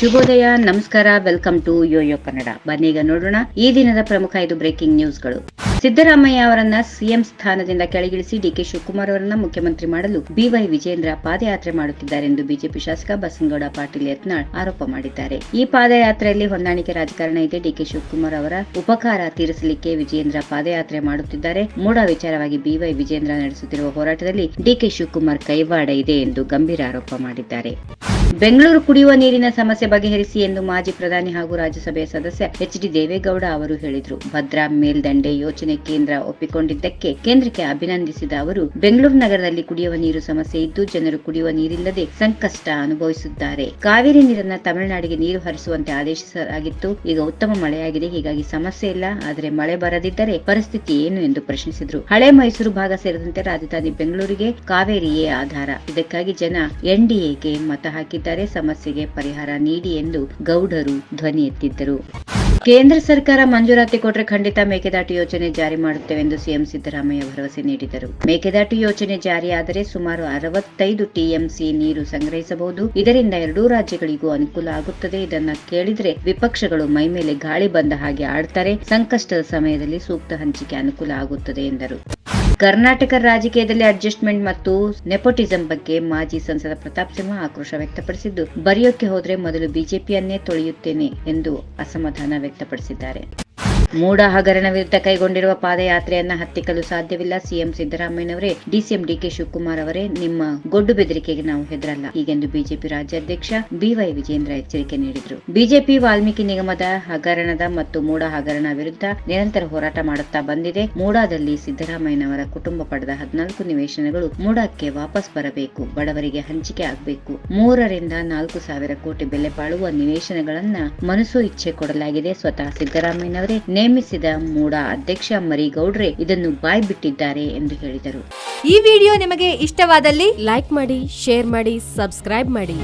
ಶುಭೋದಯ, ನಮಸ್ಕಾರ, welcome to YoYo Kannada. ಬನ್ನೀಗ ನೋಡೋಣ ಈ ದಿನದ ಪ್ರಮುಖ ಐದು ಬ್ರೇಕಿಂಗ್ ನ್ಯೂಸ್ಗಳು. ಸಿದ್ದರಾಮಯ್ಯ ಅವರನ್ನ ಸಿಎಂ ಸ್ಥಾನದಿಂದ ಕೆಳಗಿಳಿಸಿ ಡಿಕೆ ಶಿವಕುಮಾರ್ ಅವರನ್ನ ಮುಖ್ಯಮಂತ್ರಿ ಮಾಡಲು ಬಿವೈ ವಿಜೇಂದ್ರ ಪಾದಯಾತ್ರೆ ಮಾಡುತ್ತಿದ್ದಾರೆ ಎಂದು ಬಿಜೆಪಿ ಶಾಸಕ ಬಸನಗೌಡ ಪಾಟೀಲ್ ಯತ್ನಾಳ್ ಆರೋಪ ಮಾಡಿದ್ದಾರೆ. ಈ ಪಾದಯಾತ್ರೆಯಲ್ಲಿ ಹೊಂದಾಣಿಕೆ ರಾಜಕಾರಣ ಇದೆ. ಡಿಕೆ ಶಿವಕುಮಾರ್ ಅವರ ಉಪಕಾರ ತೀರಿಸಲಿಕ್ಕೆ ವಿಜೇಂದ್ರ ಪಾದಯಾತ್ರೆ ಮಾಡುತ್ತಿದ್ದಾರೆ. ಮೂಡ ವಿಚಾರವಾಗಿ ಬಿವೈ ವಿಜೇಂದ್ರ ನಡೆಸುತ್ತಿರುವ ಹೋರಾಟದಲ್ಲಿ ಡಿಕೆ ಶಿವಕುಮಾರ್ ಕೈವಾಡ ಇದೆ ಎಂದು ಗಂಭೀರ ಆರೋಪ ಮಾಡಿದ್ದಾರೆ. ಬೆಂಗಳೂರು ಕುಡಿಯುವ ನೀರಿನ ಸಮಸ್ಯೆ ಬಗೆಹರಿಸಿ ಎಂದು ಮಾಜಿ ಪ್ರಧಾನಿ ಹಾಗೂ ರಾಜ್ಯಸಭೆಯ ಸದಸ್ಯ ಎಚ್ ಡಿ ದೇವೇಗೌಡ ಅವರು ಹೇಳಿದರು. ಭದ್ರಾ ಮೇಲ್ದಂಡೆ ಯೋಜನೆ ಕೇಂದ್ರ ಒಪ್ಪಿಕೊಂಡಿದ್ದಕ್ಕೆ ಕೇಂದ್ರಕ್ಕೆ ಅಭಿನಂದಿಸಿದ ಅವರು, ಬೆಂಗಳೂರು ನಗರದಲ್ಲಿ ಕುಡಿಯುವ ನೀರು ಸಮಸ್ಯೆ ಇದ್ದು ಜನರು ಕುಡಿಯುವ ನೀರಿಲ್ಲದೆ ಸಂಕಷ್ಟ ಅನುಭವಿಸುತ್ತಾರೆ. ಕಾವೇರಿ ನೀರನ್ನ ತಮಿಳುನಾಡಿಗೆ ನೀರು ಹರಿಸುವಂತೆ ಆದೇಶಿಸಲಾಗಿತ್ತು. ಈಗ ಉತ್ತಮ ಮಳೆಯಾಗಿದೆ. ಹೀಗಾಗಿ ಸಮಸ್ಯೆ ಇಲ್ಲ. ಆದರೆ ಮಳೆ ಬರದಿದ್ದರೆ ಪರಿಸ್ಥಿತಿ ಏನು ಎಂದು ಪ್ರಶ್ನಿಸಿದರು. ಹಳೆ ಮೈಸೂರು ಭಾಗ ಸೇರಿದಂತೆ ರಾಜಧಾನಿ ಬೆಂಗಳೂರಿಗೆ ಕಾವೇರಿಯೇ ಆಧಾರ. ಇದಕ್ಕಾಗಿ ಜನ ಎನ್ಡಿಎಗೆ ಮತ ಹಾಕಿದ್ದಾರೆ. ಸಮಸ್ಯೆಗೆ ಪರಿಹಾರ ನೀಡಿ ಎಂದು ಗೌಡರು ಧ್ವನಿ ಎತ್ತಿದ್ದರು. ಕೇಂದ್ರ ಸರ್ಕಾರ ಮಂಜೂರಾತಿ ಕೊಟ್ಟರೆ ಖಂಡಿತ ಮೇಕೆದಾಟು ಯೋಜನೆ ಜಾರಿ ಮಾಡುತ್ತೇವೆ ಎಂದು ಸಿಎಂ ಸಿದ್ದರಾಮಯ್ಯ ಭರವಸೆ ನೀಡಿದರು. ಮೇಕೆದಾಟು ಯೋಜನೆ ಜಾರಿಯಾದರೆ ಸುಮಾರು ಅರವತ್ತೈದು ಟಿಎಂಸಿ ನೀರು ಸಂಗ್ರಹಿಸಬಹುದು. ಇದರಿಂದ ಎರಡೂ ರಾಜ್ಯಗಳಿಗೂ ಅನುಕೂಲ ಆಗುತ್ತದೆ. ಇದನ್ನ ಕೇಳಿದ್ರೆ ವಿಪಕ್ಷಗಳು ಮೈಮೇಲೆ ಗಾಳಿ ಬಂದ ಹಾಗೆ ಆಡ್ತಾರೆ. ಸಂಕಷ್ಟದ ಸಮಯದಲ್ಲಿ ಸೂಕ್ತ ಹಂಚಿಕೆ ಅನುಕೂಲ ಆಗುತ್ತದೆ ಎಂದರು. ಕರ್ನಾಟಕ ರಾಜಕೀಯದಲ್ಲಿ ಅಡ್ಜಸ್ಟ್ಮೆಂಟ್ ಮತ್ತು ನೆಪೋಟಿಸಂ ಬಗ್ಗೆ ಮಾಜಿ ಸಂಸದ ಪ್ರತಾಪ್ ಸಿಂಹ ಆಕ್ರೋಶ ವ್ಯಕ್ತಪಡಿಸಿದ್ದು, ಬರೆಯೋಕೆ ಹೋದ್ರೆ ಮೊದಲು ಬಿಜೆಪಿಯನ್ನೇ ತೊಳೆಯುತ್ತೇನೆ ಎಂದು ಅಸಮಾಧಾನ ವ್ಯಕ್ತಪಡಿಸಿದ್ದಾರೆ. ಮೂಡ ಹಗರಣ ವಿರುದ್ಧ ಕೈಗೊಂಡಿರುವ ಪಾದಯಾತ್ರೆಯನ್ನ ಹತ್ತಿಕ್ಕಲು ಸಾಧ್ಯವಿಲ್ಲ. ಸಿಎಂ ಸಿದ್ದರಾಮಯ್ಯನವರೇ, ಡಿಸಿಎಂ ಡಿಕೆ ಶಿವಕುಮಾರ್ ಅವರೇ, ನಿಮ್ಮ ಗೊಡ್ಡು ಬೆದರಿಕೆಗೆ ನಾವು ಹೆದರಲ್ಲ. ಹೀಗೆಂದು ಬಿಜೆಪಿ ರಾಜ್ಯಾಧ್ಯಕ್ಷ ಬಿವೈ ವಿಜೇಂದ್ರ ಎಚ್ಚರಿಕೆ ನೀಡಿದರು. ಬಿಜೆಪಿ ವಾಲ್ಮೀಕಿ ನಿಗಮದ ಹಗರಣದ ಮತ್ತು ಮೂಡ ಹಗರಣ ವಿರುದ್ಧ ನಿರಂತರ ಹೋರಾಟ ಮಾಡುತ್ತಾ ಬಂದಿದೆ. ಮೂಡಾದಲ್ಲಿ ಸಿದ್ದರಾಮಯ್ಯನವರ ಕುಟುಂಬ ಪಡೆದ ಹದಿನಾಲ್ಕು ನಿವೇಶನಗಳು ಮೂಡಕ್ಕೆ ವಾಪಸ್ ಬರಬೇಕು, ಬಡವರಿಗೆ ಹಂಚಿಕೆ ಆಗಬೇಕು. ಮೂರರಿಂದ ನಾಲ್ಕು ಸಾವಿರ ಕೋಟಿ ಬೆಲೆ ಬಾಳುವ ನಿವೇಶನಗಳನ್ನ ಮನಸ್ಸು ಇಚ್ಛೆ ಕೊಡಲಾಗಿದೆ. ಸ್ವತಃ ಸಿದ್ದರಾಮಯ್ಯನವರೇ ನೇಮಿಸಿದ ಮೂಡ ಅಧ್ಯಕ್ಷ ಮರಿಗೌಡ್ರೆ ಇದನ್ನು ಬಾಯ್ ಬಿಟ್ಟಿದ್ದಾರೆ ಎಂದು ಹೇಳಿದರು. ಈ ವಿಡಿಯೋ ನಿಮಗೆ ಇಷ್ಟವಾದಲ್ಲಿ ಲೈಕ್ ಮಾಡಿ, ಶೇರ್ ಮಾಡಿ, ಸಬ್ಸ್ಕ್ರೈಬ್ ಮಾಡಿ.